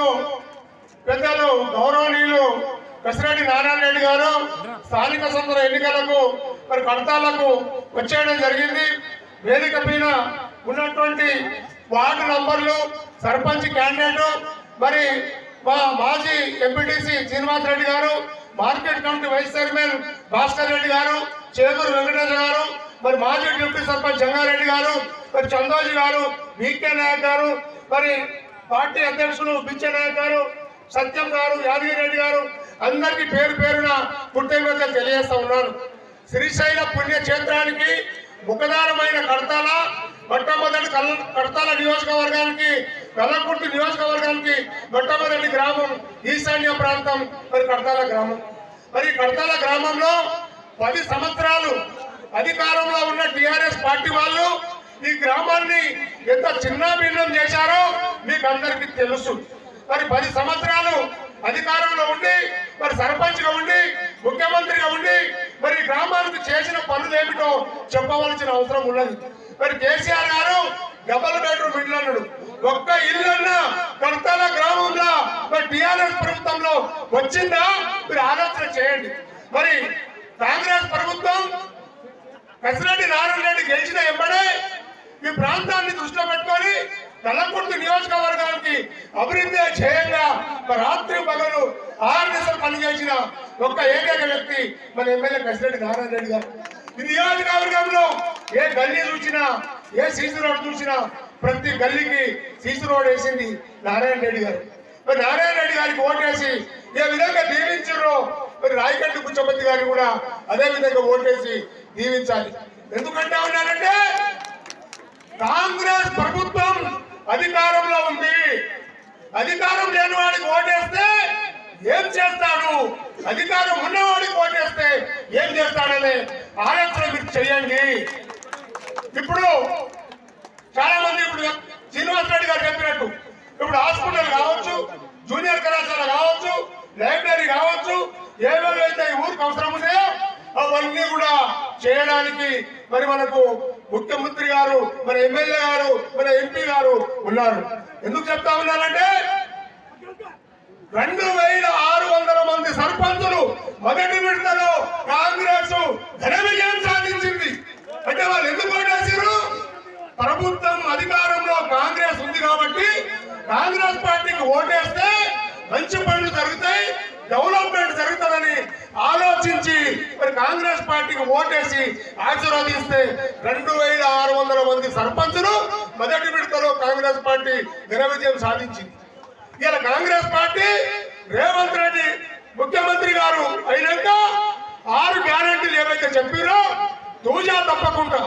ఈరోజు పెద్దలు గౌరవనీయులు కసిరెడ్డి నారాయణ రెడ్డి గారు స్థానిక సంస్థల ఎన్నికలకు మరి కడతాలకు వచ్చేయడం జరిగింది. వేదిక పైన ఉన్నటువంటి వార్డు నంబర్లు సర్పంచ్ క్యాండిడేట్ మరి మా మాజీ ఎంపీటీసీ శ్రీనివాస్ రెడ్డి గారు market committee vice chairman Bhaskar Reddy గారు చేదూరు వెంకటేశ్వర గారు మరి మాజీ డిప్యూటీ సర్పంచ్ జంగారెడ్డి గారు మరి చందోజీ గారు వికే నాయక్ గారు మరి పార్టీ అధ్యక్షులు బిచ్చనాయక్ గారు సత్యం గారు యాదగిరి రెడ్డి గారు అందరికీ పేరు పేరున కృతజ్ఞతలు తెలియజేస్తా ఉన్నాను. శ్రీశైల పుణ్యక్షేత్రానికి ముఖదారమైన కడతాల మొట్టమొదటి కల్ కడతాల నియోజకవర్గానికి కల్లకుర్తి నియోజకవర్గానికి మొట్టమొదటి గ్రామం ఈశాన్య ప్రాంతం మరి కడతాల గ్రామం. మరి కడతాల గ్రామంలో పది సంవత్సరాలు అధికారంలో ఉన్న టిఆర్ఎస్ పార్టీ వాళ్ళు ఈ గ్రామాన్ని ఎంత చిన్న భిన్నం చేశారో మీకు అందరికీ తెలుసు. మరి పది సంవత్సరాలు అధికారంలో ఉండి మరి సర్పంచ్గా ఉండి ముఖ్యమంత్రిగా ఉండి మరి గ్రామానికి చేసిన పనులు ఏమిటో చెప్పవలసిన అవసరం ఉన్నది. మరి కేసీఆర్ గారు డబల్ బెడ్రూమ్ ఇల్లు అన్నాడు ఒక్క ఇల్లు కర్తాల గ్రామంలో మరి టిఆర్ఎస్ ప్రభుత్వంలో వచ్చిందా? మీరు ఆలోచన చేయండి. మరి కాంగ్రెస్ ప్రభుత్వం కసిరెడ్డి నారాయణ రెడ్డి గెలిచిన ఎంబడే ఈ ప్రాంతాన్ని దృష్టిలో పెట్టుకొని కల్లకుర్తి నియోజకవర్గానికి అభివృద్ధి చేయంగా రాత్రి పగలు ఆరు పనిచేసిన ఒక్క ఏకైక వ్యక్తి మన ఎమ్మెల్యే ప్రెసిడెంట్ నారాయణ రెడ్డి గారు. ఈ నియోజకవర్గంలో ఏ గల్లీ చూసినా ఏ సీసీ రోడ్ చూసినా ప్రతి గల్లీకి సీసీ రోడ్ వేసింది నారాయణ రెడ్డి గారు. మరి నారాయణ రెడ్డి గారికి ఓటేసి ఏ విధంగా దీవించారో మరి రాయగడ్డి పుచ్చపతి గారిని కూడా అదే విధంగా ఓటేసి దీవించాలి. ఎందుకంటే ఉన్నారంటే కాంగ్రెస్ ప్రభుత్వం అధికారంలో ఉంది. అధికారం లేని వాడికి ఓటేస్తే ఏం చేస్తాడు? అధికారం ఉన్నవాడికి ఓటేస్తే ఏం చేస్తాడనే ఆలోచన మీరు చేయండి. ఇప్పుడు చాలా మంది ఇప్పుడు శ్రీనివాస్ రెడ్డి గారు చెప్పినట్టు ఇప్పుడు హాస్పిటల్ కావచ్చు జూనియర్ కళాశాల కావచ్చు లైబ్రరీ కావచ్చు ఏవేవైతే ఈ ఊరికి అవసరం ఉన్నాయో అవన్నీ కూడా చేయడానికి మరి మనకు ముఖ్యమంత్రి గారు మన ఎమ్మెల్యే గారు మన ఎంపీ గారు ఉన్నారు. ఎందుకు చెప్తా ఉన్నారంటే రెండు వేల ఆరు వందల మంది సర్పంచులు మొదటి విడతలో కాంగ్రెస్ ఘన విజయం సాధించింది. అంటే వాళ్ళు ఎందుకు ఓటేసారు ప్రభుత్వం అధికారంలో కాంగ్రెస్ ఉంది కాబట్టి కాంగ్రెస్ పార్టీకి ఓటేస్తే మంచి పనులు జరుగుతాయి డెవలప్మెంట్ జరుగుతుంది. ఆలోచించి మరి కాంగ్రెస్ పార్టీకి ఓటేసి ఆశీర్వదిస్తే రెండు వేల ఆరు వందల మంది సర్పంచులు మొదటి విడతలో కాంగ్రెస్ పార్టీ ఘన సాధించింది. ఇలా కాంగ్రెస్ పార్టీ రేవంత్ రెడ్డి ముఖ్యమంత్రి గారు అయినాక ఆరు గ్యారెంటీలు ఏవైతే చెప్పారో తూజా తప్పకుండా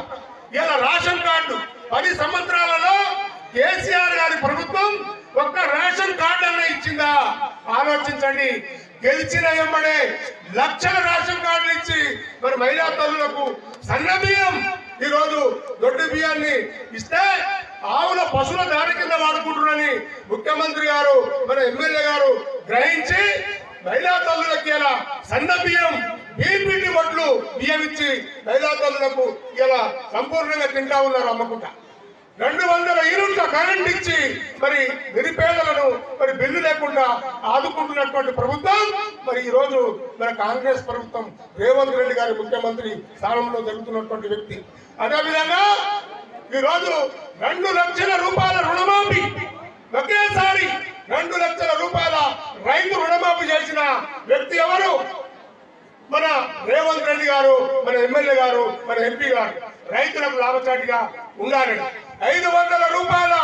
ఇలా రేషన్ కార్డు పది సంవత్సరాలలో కేసీఆర్ గారి ప్రభుత్వం ఒక్క రేషన్ కార్డు అన్న ఇచ్చిందా? ఆలోచించండి. గెలిచిన ఎంబడే లక్షల రేషన్ కార్డులు ఇచ్చి మరి మహిళా తల్లులకు సన్న బియ్యం ఈ రోజు దొడ్డు బియ్యాన్ని ఇస్తే ఆవుల పశువుల దాని కింద వాడుకుంటున్నారని ముఖ్యమంత్రి గారు మన ఎమ్మెల్యే గారు గ్రహించి మహిళా తల్లులకి ఇలా సన్న బియ్యం బీపీటీ వడ్లు బియ్యం ఇచ్చి మహిళా తల్లులకు ఇలా సంపూర్ణంగా తింటా ఉన్నారు అమ్మకుండా రెండు వందల యూనిట్ల కరెంట్ ఇచ్చి మరి నిరుపేదలను మరి బిల్లు లేకుండా ఆదుకుంటున్నటువంటి ప్రభుత్వం మరి ఈ రోజు మన కాంగ్రెస్ ప్రభుత్వం రేవంత్ రెడ్డి గారి ముఖ్యమంత్రి స్థానంలో జరుగుతున్నటువంటి వ్యక్తి. అదేవిధంగా ఈ రోజు రెండు లక్షల రూపాయల రుణమాఫీ ఒకేసారి రెండు లక్షల రూపాయల రైతు రుణమాఫీ చేసిన వ్యక్తి ఎవరు? మన రేవంత్ రెడ్డి గారు మన ఎమ్మెల్యే గారు మన ఎంపీ గారు. రైతులకు లాభచాటిగా ఉండాలండి ఐదు వందల రూపాయల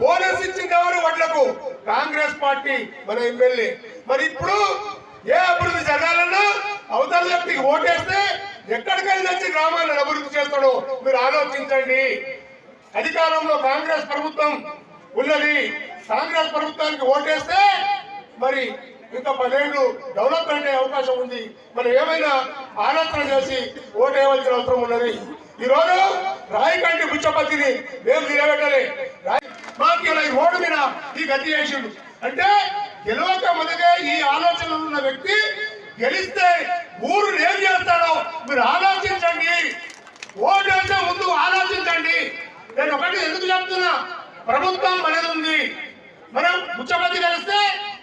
బోనస్ ఇచ్చింది ఎవరు వడ్లకు. కాంగ్రెస్ పార్టీ మన ఎమ్మెల్యే. మరి ఇప్పుడు ఏ అభివృద్ధి జరగాలన్నా అవతల వ్యక్తికి ఓటేస్తే ఎక్కడికైనా వచ్చి గ్రామాలను అభివృద్ధి చేస్తాడో మీరు ఆలోచించండి. అధికారంలో కాంగ్రెస్ ప్రభుత్వం ఉన్నది. కాంగ్రెస్ ప్రభుత్వానికి ఓటేస్తే మరి ఇంకా పదేళ్ళు డెవలప్మెంట్ అయ్యే అవకాశం ఉంది. మనం ఏమైనా ఆలోచన చేసి ఓటేయవలసిన అవసరం ఉన్నది? ఈ రోజు రాయకంటి బుచ్చపతిని మేము నిలబెట్టలే. మాకు ఇలా ఈ రోడ్డు మీద ఈ గతి చేసిండు. అంటే గెలవక మొదటే ఈ ఆలోచనలు ఉన్న వ్యక్తి గెలిస్తే ఊరు ఏం చేస్తాడో మీరు ఆలోచించండి. ఓటు వేసే ముందు ఆలోచించండి. నేను ఒకటి ఎందుకు చెప్తున్నా? ప్రభుత్వం అనేది ఉంది. మనం ముఖ్యమంత్రి కలిస్తే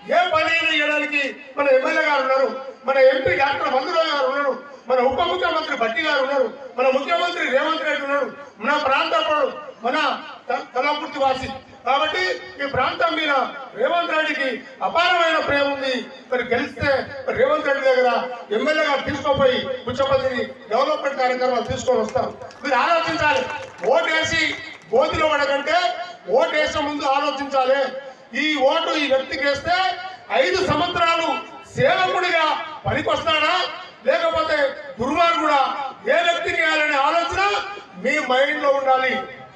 గ్రామానికి మన ఎమ్మెల్యే గారు ఉన్నారు. మన ఎంపీ డాక్టర్ మందురావు గారు ఉన్నారు. మన ఉప ముఖ్యమంత్రి భట్టి గారు ఉన్నారు మన ముఖ్యమంత్రి రేవంత్ రెడ్డి ఉన్నాడు మన ప్రాంతంలో మన త- తలపుర్తి వాసి. కాబట్టి ఈ ప్రాంతం మీద రేవంత్ రెడ్డికి అపారమైన ప్రేమ ఉంది. మరి గెలిస్తే రేవంత్ రెడ్డి దగ్గర ఎమ్మెల్యేగా తీసుకోపోయి పుచ్చపతిని డెవలప్మెంట్ కార్యక్రమాలు తీసుకొని వస్తాం మీరు ఆలోచించాలి. ఓటేసి గోతిలో పడకంటే ఓటేసే ముందు ఆలోచించాలి. ఈ ఓటు ఈ వ్యక్తికి వేస్తే ఐదు సంవత్సరాలు సేవకుడిగా పనికొస్తాడా? లేకపోతే దుర్మార్గుడా ఏ వ్యక్తి వేయాలనే ఆలోచన మీ మైండ్లో ఉండాలి.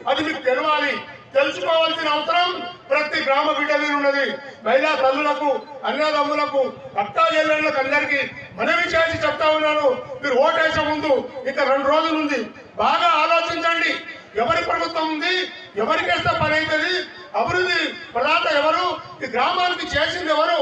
అది మీకు తెలవాలి. తెలుసుకోవాల్సిన అవసరం ప్రతి గ్రామ బిడ్డ మీద ఉన్నది. మహిళా తల్లులకు అన్నదమ్ములకు అక్కా చెల్లెళ్ళకు అందరికీ మనవి చేసి చెప్తా ఉన్నాను. మీరు ఓటేసే ముందు ఇంకా రెండు రోజులు ఉంది. బాగా ఆలోచించండి. ఎవరి ప్రభుత్వం ఉంది ఎవరికి వేస్తే పని అవుతుంది అభివృద్ధి ప్రదాత ఎవరు ఈ గ్రామానికి చేసింది ఎవరు?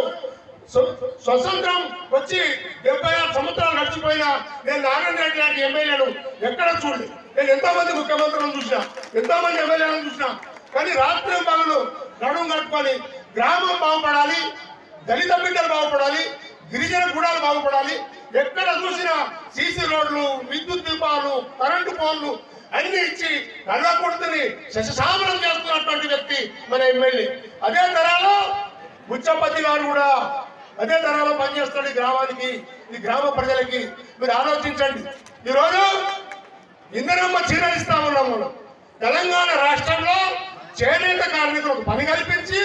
స్వతంత్రం వచ్చి డెబ్బై ఆరు సంవత్సరాలు గడిచిపోయినా నేను నారాయణ రెడ్డి లాంటి ఎమ్మెల్యేలు ఎక్కడ చూడలేదు నేను ఎంతోమంది ముఖ్యమంత్రులను చూసినా ఎంతోమంది ఎమ్మెల్యేలను చూసినా కానీ రాత్రి పగలు నడుము కట్టుకొని గ్రామం బాగుపడాలి దళిత బిడ్డలు బాగుపడాలి గిరిజన గుడాలు బాగుపడాలి ఎక్కడ చూసినా సీసీ రోడ్లు విద్యుత్ దీపాలు కరెంటు పోల్లు అన్ని ఇచ్చి నల్లకొడుతుని శశసామరం చేస్తున్నటువంటి వ్యక్తి మన ఎమ్మెల్యే. అదే తరాలో ముచ్చపతి గారు కూడా అదే తరాలో పనిచేస్తాడు ఈ గ్రామానికి ఈ గ్రామ ప్రజలకి. మీరు ఆలోచించండి. ఈరోజు ఇందరమ్మ చీరలిస్తా ఉన్నాం మనం. తెలంగాణ రాష్ట్రంలో చేనేత కార్మికులకు పని కల్పించి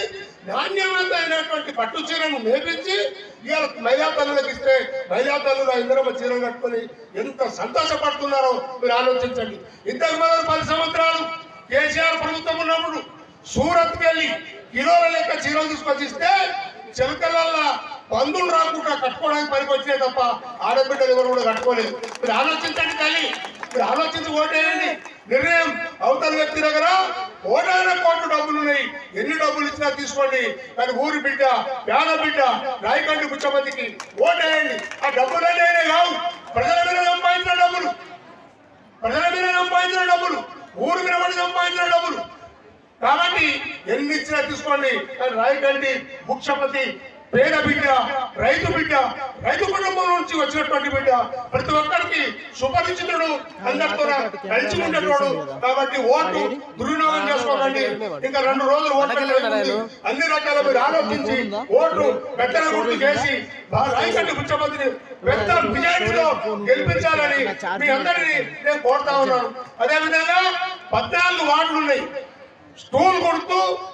నాణ్యమైనటువంటి పట్టు చీరను నేర్పించి ఇవాళ మహిళా తల్లులకు ఇస్తే మహిళా తల్లులు ఇందరమ్మ చీరలు కట్టుకొని ఎంత సంతోషపడుతున్నారో మీరు ఆలోచించండి. ఇంతకు మొదలు పది సంవత్సరాలు కేసీఆర్ ప్రభుత్వం ఉన్నప్పుడు సూరత్కి వెళ్ళి కిలోల లెక్క చీరలు తీసుకొచ్చిస్తే చిలకలల్లా పందులు రాకుండా కట్టుకోవడానికి పనికి వచ్చినాయి తప్ప ఆడబిడ్డలు ఎవరు కూడా కట్టుకోలేదు. మీరు ఆలోచించండి తల్లి. మీరు ఆలోచించి ఓటేయండి నిర్ణయం అవతల వ్యక్తి దగ్గర ఓటాన కోట్లు డబ్బులు ఉన్నాయి. ఎన్ని డబ్బులు ఇచ్చినా తీసుకోండి. కానీ ఊరి బిడ్డ పేద బిడ్డ రాయకండి ముఖ్యమంత్రికి ఓటేయండి ఆ డబ్బులు అంటే కావు. ప్రజల మీద సంపాదించిన డబ్బులు. ప్రజల మీద సంపాదించిన డబ్బులు. ఊరు మీద సంపాదించిన డబ్బులు. కాబట్టి ఎన్ని ఇచ్చినా తీసుకోండి. కానీ రాయకండి ముఖ్యపతి పేద బిడ్డ రైతు బిడ్డ రైతు కుటుంబం నుంచి వచ్చినటువంటి బిడ్డ ప్రతి ఒక్కరికి సుపరిచితుడు అందరితో కలిసి ఉండేటోడు. కాబట్టి ఓటు దుర్వినియోగం చేసుకోకండి. ఇంకా రెండు రోజులు ఓటు పెట్టలేదు. అన్ని రకాల మీరు ఆలోచించి ఓటు పెద్దల గుర్తు చేసి రాయకండి ముఖ్యమంత్రిని. పెద్ద మెజారిటీలో గెలిపించాలని మీ అందరినీ నేను కోరుతా ఉన్నాను. అదే విధంగా పద్నాలుగు వార్డులు ఉన్నాయి. స్టూల్ స్టో-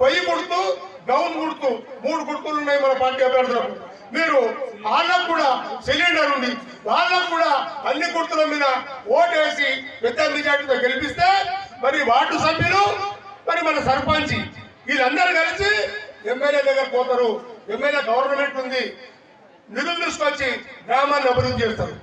పొయ్యి గుర్తు డౌన్ గుర్తు మూడు గుర్తులు ఉన్నాయి మన పార్టీ అభ్యర్థులకు. మీరు వాళ్ళకు కూడా సిలిండర్ ఉంది. వాళ్ళకు కూడా అన్ని గుర్తుల మీద ఓటేసి పెద్ద మెజార్టీతో గెలిపిస్తే మరి వార్డు సభ్యులు మరి మన సర్పంచ్ వీళ్ళందరూ కలిసి ఎమ్మెల్యే దగ్గర పోతారు. ఎమ్మెల్యే గవర్నమెంట్ ఉంది. నిధులు తీసుకొచ్చి గ్రామాన్ని అభివృద్ధి చేస్తారు.